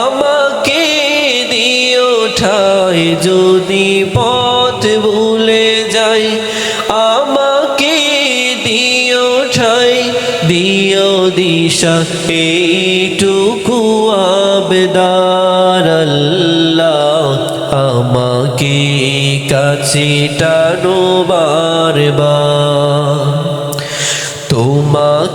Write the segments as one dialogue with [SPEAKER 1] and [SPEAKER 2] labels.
[SPEAKER 1] আমাকে দিও ঠাই, যদি পথ ভুলে যাই, আমাকে দিও ঠাই, দিও দিশা, এইটুকু আবেদার আল্লাহ আমাকে কাছে টানো বারবার।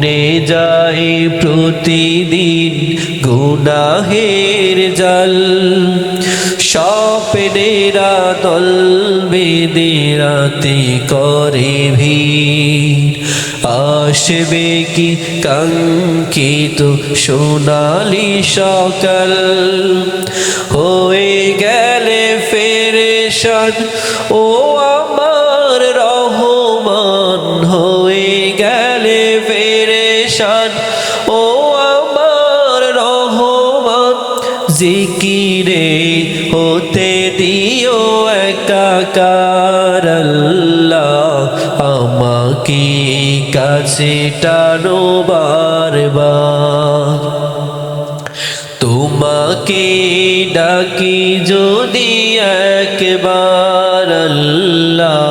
[SPEAKER 1] বনে যাই প্রতিদিন গুনাহের জল। স্বপ্নেরা দল বেদে রাতে করে ভিড়। আসবে কি কাঙ্ক্ষিত সোনালি সকাল? হয়ে গেলে ফেরেশান, ও ফেরেশান ও আমার রহমান জিকিরে হতে দিও একাকার আল্লাহ, আমাকে কাছে টানো বারবার। তোমাকে ডাকি যদি একবার আল্লাহ